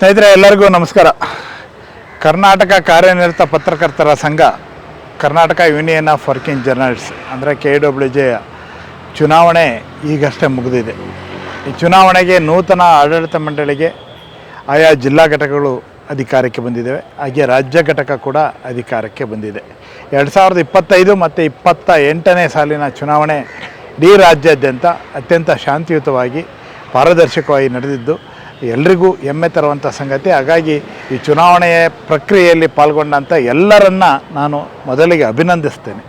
ಸ್ನೇಹಿತರೆ, ಎಲ್ಲರಿಗೂ ನಮಸ್ಕಾರ. ಕರ್ನಾಟಕ ಕಾರ್ಯನಿರತ ಪತ್ರಕರ್ತರ ಸಂಘ, Karnataka union of working journalist ಅಂದರೆ ಕೆ ಡಬ್ಲ್ಯೂ ಜೆ ಚುನಾವಣೆ ಈಗಷ್ಟೇ ಮುಗಿದಿದೆ. ಈ ಚುನಾವಣೆಗೆ ನೂತನ ಆಡಳಿತ ಮಂಡಳಿಗೆ ಆಯಾ ಜಿಲ್ಲಾ ಘಟಕಗಳು ಅಧಿಕಾರಕ್ಕೆ ಬಂದಿದ್ದಾವೆ. ಹಾಗೆ ರಾಜ್ಯ ಘಟಕ ಕೂಡ ಅಧಿಕಾರಕ್ಕೆ ಬಂದಿದೆ. ಎರಡು ಸಾವಿರದ ಇಪ್ಪತ್ತೈದು ಮತ್ತು ಇಪ್ಪತ್ತ ಎಂಟನೇ ಸಾಲಿನ ಚುನಾವಣೆ ಇಡೀ ರಾಜ್ಯಾದ್ಯಂತ ಅತ್ಯಂತ ಶಾಂತಿಯುತವಾಗಿ ಪಾರದರ್ಶಕವಾಗಿ ನಡೆದಿದ್ದು ಎಲ್ರಿಗೂ ಹೆಮ್ಮೆ ತರುವಂಥ ಸಂಗತಿ. ಹಾಗಾಗಿ ಈ ಚುನಾವಣೆಯ ಪ್ರಕ್ರಿಯೆಯಲ್ಲಿ ಪಾಲ್ಗೊಂಡಂಥ ಎಲ್ಲರನ್ನ ನಾನು ಮೊದಲಿಗೆ ಅಭಿನಂದಿಸ್ತೇನೆ.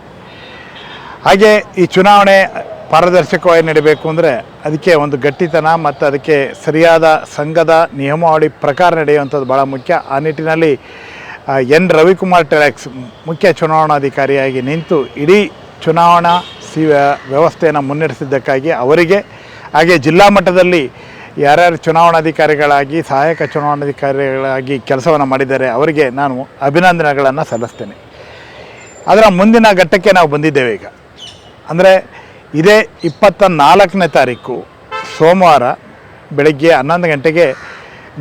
ಹಾಗೆ ಈ ಚುನಾವಣೆ ಪಾರದರ್ಶಕವಾಗಿ ನಡೀಬೇಕು ಅಂದರೆ ಅದಕ್ಕೆ ಒಂದು ಗಟ್ಟಿತನ ಮತ್ತು ಅದಕ್ಕೆ ಸರಿಯಾದ ಸಂಘದ ನಿಯಮಾವಳಿ ಪ್ರಕಾರ ನಡೆಯುವಂಥದ್ದು ಭಾಳ ಮುಖ್ಯ. ಆ ನಿಟ್ಟಿನಲ್ಲಿ ಎನ್. ರವಿಕುಮಾರ್ ಟೆಲೆಕ್ಸ್ ಮುಖ್ಯ ಚುನಾವಣಾಧಿಕಾರಿಯಾಗಿ ನಿಂತು ಇಡೀ ಚುನಾವಣಾ ಸಿ ವ್ಯವಸ್ಥೆಯನ್ನು ಮುನ್ನಡೆಸಿದ್ದಕ್ಕಾಗಿ ಅವರಿಗೆ, ಹಾಗೆ ಜಿಲ್ಲಾ ಮಟ್ಟದಲ್ಲಿ ಯಾರ್ಯಾರು ಚುನಾವಣಾಧಿಕಾರಿಗಳಾಗಿ, ಸಹಾಯಕ ಚುನಾವಣಾಧಿಕಾರಿಗಳಾಗಿ ಕೆಲಸವನ್ನು ಮಾಡಿದ್ದಾರೆ, ಅವರಿಗೆ ನಾನು ಅಭಿನಂದನೆಗಳನ್ನು ಸಲ್ಲಿಸ್ತೇನೆ. ಅದರ ಮುಂದಿನ ಘಟ್ಟಕ್ಕೆ ನಾವು ಬಂದಿದ್ದೇವೆ ಈಗ. ಅಂದರೆ ಇದೇ ಇಪ್ಪತ್ತ ನಾಲ್ಕನೇ ತಾರೀಕು ಸೋಮವಾರ ಬೆಳಗ್ಗೆ ಹನ್ನೊಂದು ಗಂಟೆಗೆ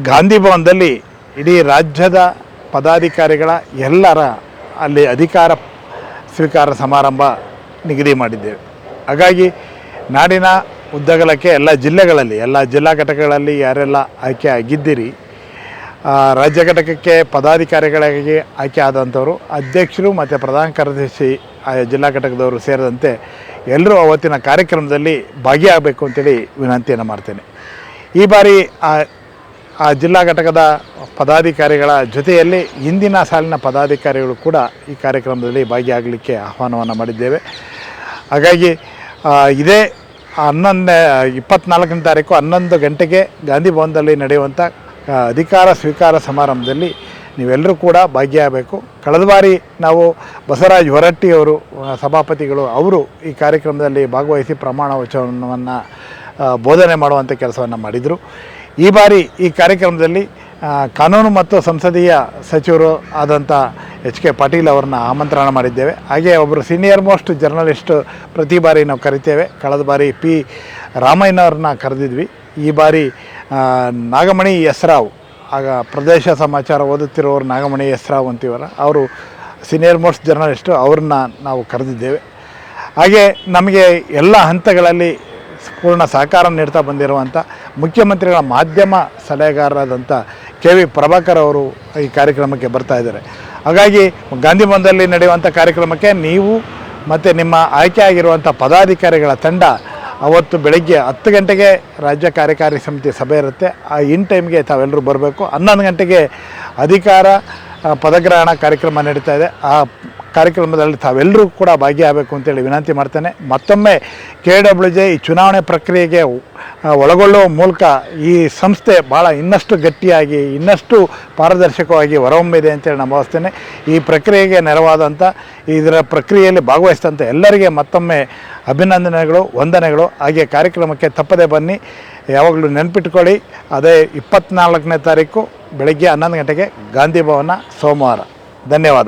ಗಾಂಧಿ ಭವನದಲ್ಲಿ ಇಡೀ ರಾಜ್ಯದ ಪದಾಧಿಕಾರಿಗಳ ಎಲ್ಲರ ಅಲ್ಲಿ ಅಧಿಕಾರ ಸ್ವೀಕಾರ ಸಮಾರಂಭ ನಿಗದಿ ಮಾಡಿದ್ದೇವೆ. ಹಾಗಾಗಿ ನಾಡಿನ ಉದ್ದಗಲಕ್ಕೆ ಎಲ್ಲ ಜಿಲ್ಲೆಗಳಲ್ಲಿ, ಎಲ್ಲ ಜಿಲ್ಲಾ ಘಟಕಗಳಲ್ಲಿ ಯಾರೆಲ್ಲ ಆಯ್ಕೆ ಆಗಿದ್ದೀರಿ ರಾಜ್ಯ ಘಟಕಕ್ಕೆ ಪದಾಧಿಕಾರಿಗಳಾಗಿ ಆಯ್ಕೆ ಆದಂಥವರು, ಅಧ್ಯಕ್ಷರು ಮತ್ತು ಪ್ರಧಾನ ಕಾರ್ಯದರ್ಶಿ, ಆ, ಜಿಲ್ಲಾ ಘಟಕದವರು ಸೇರಿದಂತೆ ಎಲ್ಲರೂ ಅವತ್ತಿನ ಕಾರ್ಯಕ್ರಮದಲ್ಲಿ ಭಾಗಿಯಾಗಬೇಕು ಅಂತೇಳಿ ವಿನಂತಿಯನ್ನು ಮಾಡ್ತೇನೆ. ಈ ಬಾರಿ, ಆ ಆ ಜಿಲ್ಲಾ ಘಟಕದ ಪದಾಧಿಕಾರಿಗಳ ಜೊತೆಯಲ್ಲಿ ಹಿಂದಿನ ಸಾಲಿನ ಪದಾಧಿಕಾರಿಗಳು ಕೂಡ ಈ ಕಾರ್ಯಕ್ರಮದಲ್ಲಿ ಭಾಗಿಯಾಗಲಿಕ್ಕೆ ಆಹ್ವಾನವನ್ನು ಮಾಡಿದ್ದೇವೆ. ಹಾಗಾಗಿ ಇದೇ ಹನ್ನೊಂದನೇ, ಇಪ್ಪತ್ನಾಲ್ಕನೇ ತಾರೀಕು ಹನ್ನೊಂದು ಗಂಟೆಗೆ ಗಾಂಧಿ ಭವನದಲ್ಲಿ ನಡೆಯುವಂಥ ಅಧಿಕಾರ ಸ್ವೀಕಾರ ಸಮಾರಂಭದಲ್ಲಿ ನೀವೆಲ್ಲರೂ ಕೂಡ ಭಾಗಿಯಾಗಬೇಕು. ಕಳೆದ ಬಾರಿ ನಾವು ಬಸವರಾಜ್ ಹೊರಟ್ಟಿಯವರು ಸಭಾಪತಿಗಳು, ಅವರು ಈ ಕಾರ್ಯಕ್ರಮದಲ್ಲಿ ಭಾಗವಹಿಸಿ ಪ್ರಮಾಣ ವಚನವನ್ನು ಬೋಧನೆ ಮಾಡುವಂಥ ಕೆಲಸವನ್ನು ಮಾಡಿದರು. ಈ ಬಾರಿ ಈ ಕಾರ್ಯಕ್ರಮದಲ್ಲಿ ಕಾನೂನು ಮತ್ತು ಸಂಸದೀಯ ಸಚಿವರು ಆದಂಥ ಎಚ್ ಕೆ ಪಾಟೀಲ್ ಅವ್ರನ್ನ ಆಮಂತ್ರಣ ಮಾಡಿದ್ದೇವೆ. ಹಾಗೆ ಒಬ್ಬರು ಸೀನಿಯರ್ ಮೋಸ್ಟ್ ಜರ್ನಲಿಸ್ಟ್ ಪ್ರತಿ ಬಾರಿ ನಾವು ಕರಿತೇವೆ. ಕಳೆದ ಬಾರಿ ಪಿ ರಾಮಯ್ಯನವ್ರನ್ನ ಕರೆದಿದ್ವಿ. ಈ ಬಾರಿ ನಾಗಮಣಿ ನಾಗಮಣಿ ಯಸ್ರಾವ್ ಆಗ ಪ್ರದೇಶ ಸಮಾಚಾರ ಓದುತ್ತಿರುವವರು ನಾಗಮಣಿ ಯಸ್ರಾವ್ ಅಂತೀವಲ್ಲ, ಅವರು ಸೀನಿಯರ್ ಮೋಸ್ಟ್ ಜರ್ನಲಿಸ್ಟು ಅವ್ರನ್ನ ನಾವು ಕರೆದಿದ್ದೇವೆ. ಹಾಗೆ ನಮಗೆ ಎಲ್ಲ ಹಂತಗಳಲ್ಲಿ ಪೂರ್ಣ ಸಹಕಾರ ನೀಡ್ತಾ ಬಂದಿರುವಂಥ ಮುಖ್ಯಮಂತ್ರಿಗಳ ಮಾಧ್ಯಮ ಸಲಹೆಗಾರರಾದಂಥ ಕೆ ವಿ ಪ್ರಭಾಕರ್ ಅವರು ಈ ಕಾರ್ಯಕ್ರಮಕ್ಕೆ ಬರ್ತಾ ಇದ್ದಾರೆ. ಹಾಗಾಗಿ ಗಾಂಧಿ ಭವನದಲ್ಲಿ ನಡೆಯುವಂಥ ಕಾರ್ಯಕ್ರಮಕ್ಕೆ ನೀವು ಮತ್ತು ನಿಮ್ಮ ಆಯ್ಕೆ ಆಗಿರುವಂಥ ಪದಾಧಿಕಾರಿಗಳ ತಂಡ ಅವತ್ತು ಬೆಳಗ್ಗೆ ಹತ್ತು ಗಂಟೆಗೆ ರಾಜ್ಯ ಕಾರ್ಯಕಾರಿ ಸಮಿತಿ ಸಭೆ ಇರುತ್ತೆ. ಆ ಇನ್ ಟೈಮ್ಗೆ ತಾವೆಲ್ಲರೂ ಬರಬೇಕು. ಹನ್ನೊಂದು ಗಂಟೆಗೆ ಅಧಿಕಾರ ಪದಗ್ರಹಣ ಕಾರ್ಯಕ್ರಮ ನಡೀತಾ ಇದೆ. ಆ ಕಾರ್ಯಕ್ರಮದಲ್ಲಿ ತಾವೆಲ್ಲರೂ ಕೂಡ ಭಾಗಿಯಾಗಬೇಕು ಅಂತೇಳಿ ವಿನಂತಿ ಮಾಡ್ತೇನೆ. ಮತ್ತೊಮ್ಮೆ ಕೆ ಡಬ್ಲ್ಯೂ ಜೆ ಈ ಚುನಾವಣೆ ಪ್ರಕ್ರಿಯೆಗೆ ಒಳಗೊಳ್ಳುವ ಮೂಲಕ ಈ ಸಂಸ್ಥೆ ಭಾಳ ಇನ್ನಷ್ಟು ಗಟ್ಟಿಯಾಗಿ, ಇನ್ನಷ್ಟು ಪಾರದರ್ಶಕವಾಗಿ ಹೊರಹೊಮ್ಮಿದೆ ಅಂತೇಳಿ ನಾನು ಭಾವಿಸ್ತೇನೆ. ಈ ಪ್ರಕ್ರಿಯೆಗೆ ನೆರವಾದಂಥ ಇದರ ಪ್ರಕ್ರಿಯೆಯಲ್ಲಿ ಭಾಗವಹಿಸಿದಂಥ ಎಲ್ಲರಿಗೆ ಮತ್ತೊಮ್ಮೆ ಅಭಿನಂದನೆಗಳು, ವಂದನೆಗಳು. ಹಾಗೆ ಕಾರ್ಯಕ್ರಮಕ್ಕೆ ತಪ್ಪದೆ ಬನ್ನಿ. ಯಾವಾಗಲೂ ನೆನಪಿಟ್ಕೊಳ್ಳಿ. ಅದೇ ಇಪ್ಪತ್ತ್ನಾಲ್ಕನೇ ತಾರೀಕು ಬೆಳಗ್ಗೆ ಹನ್ನೊಂದು ಗಂಟೆಗೆ ಗಾಂಧಿ ಭವನ ಸೋಮವಾರ. ಧನ್ಯವಾದ.